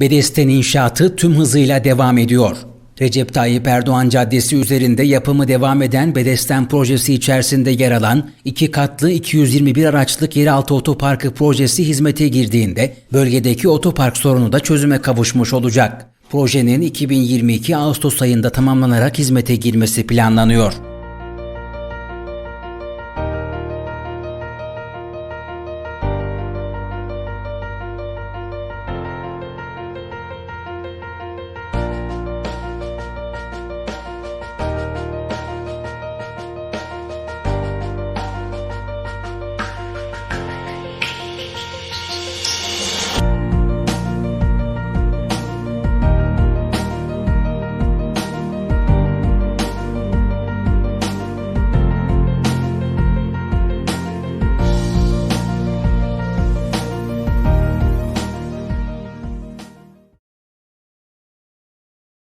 Bedesten inşaatı tüm hızıyla devam ediyor. Recep Tayyip Erdoğan Caddesi üzerinde yapımı devam eden Bedesten projesi içerisinde yer alan iki katlı 221 araçlık yeraltı otoparkı projesi hizmete girdiğinde bölgedeki otopark sorunu da çözüme kavuşmuş olacak. Projenin 2022 Ağustos ayında tamamlanarak hizmete girmesi planlanıyor.